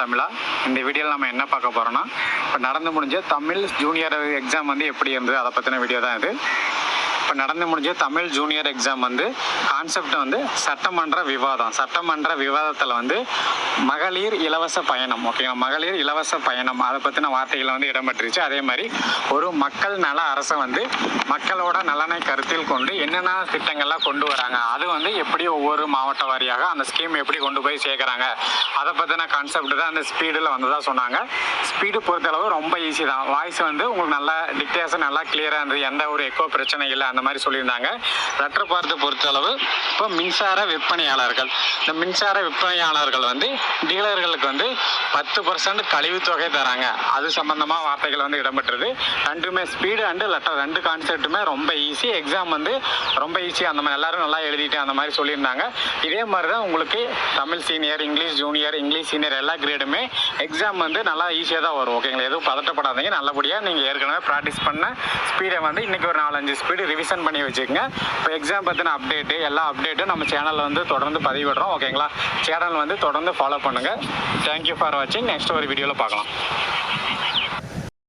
தமிழா? இந்த வீடியோவில் நம்ம என்ன பார்க்க போகிறோம்னா இப்போ நடந்து முடிஞ்ச தமிழ் ஜூனியர் எக்ஸாம் வந்து எப்படி இருந்தது? அதை பற்றின வீடியோ தான் இது. இப்போ நடந்து முடிஞ்ச தமிழ் ஜூனியர் எக்ஸாம் வந்து கான்செப்ட் வந்து சட்டமன்ற விவாதம். சட்டமன்ற விவாதத்தில் வந்து மகளிர் இலவச பயணம் ஓகேங்களா மகளிர் இலவச பயணம். அதை பற்றின வார்த்தைகளை வந்து இடம்பெற்றுச்சு அதே மாதிரி ஒரு மக்கள் நல அரசை வந்து மக்களோட நலனை கருத்தில் கொண்டு என்னென்ன திட்டங்கள்லாம் கொண்டு வராங்க அது வந்து எப்படி ஒவ்வொரு மாவட்ட வாரியாக அந்த ஸ்கீம் எப்படி கொண்டு போய் சேர்க்குறாங்க அதை பற்றின கான்செப்ட் தான் அந்த ஸ்பீடில் வந்ததாக சொன்னாங்க. ஸ்பீடு பொறுத்தளவு ரொம்ப ஈஸி தான். வாய்ஸ் வந்து உங்களுக்கு நல்லா டிக்டேஷன் நல்லா கிளியராக இருந்தது எந்த ஒரு எக்கோ பிரச்சனை இல்லை அந்த மாதிரி சொல்லியிருந்தாங்க. லெட்டர் பொறுத்தளவு இப்போ மின்சார விற்பனையாளர்கள். இந்த மின்சார விற்பனையாளர்கள் வந்து டீலர்களுக்கு வந்து பத்து பர்சன்ட் கழிவுத்தொகை தராங்க. அது சம்பந்தமாக வார்த்தைகள் வந்து இடம்பெற்றது. ரெண்டுமே ஸ்பீடு அண்டு லெட்டர் ரெண்டு கான்செப்ட்டுமே ரொம்ப ஈஸி எக்ஸாம் வந்து ரொம்ப ஈஸி அந்த மாதிரி எல்லாரும் நல்லா எழுதிட்டு அந்த மாதிரி சொல்லியிருந்தாங்க. இதே மாதிரி தான் உங்களுக்கு Tamil senior English junior English senior எல்லா கிரேடுமே எக்ஸாம் வந்து நல்லா ஈஸியாக தான் வரும். ஓகேங்களா எதுவும் பதட்டப்படாதீங்க. நல்லபடியாக நீங்கள் ஏற்கனவே ப்ராக்டிஸ் பண்ண ஸ்பீடை வந்து இன்றைக்கி ஒரு நாலஞ்சு ஸ்பீடு லிசன் பண்ணி வச்சுக்கோங்க. இப்போ எக்ஸாம் பற்றின அப்டேட்டு எல்லா அப்டேட்டும் நம்ம சேனலில் வந்து தொடர்ந்து பதிவிடுறோம். ஓகேங்களா சேனல் வந்து தொடர்ந்து ஃபாலோ பண்ணுங்கள் தேங்க்யூ ஃபார் வாட்சிங் நெக்ஸ்ட் ஒரு வீடியோவில் பார்க்கலாம்.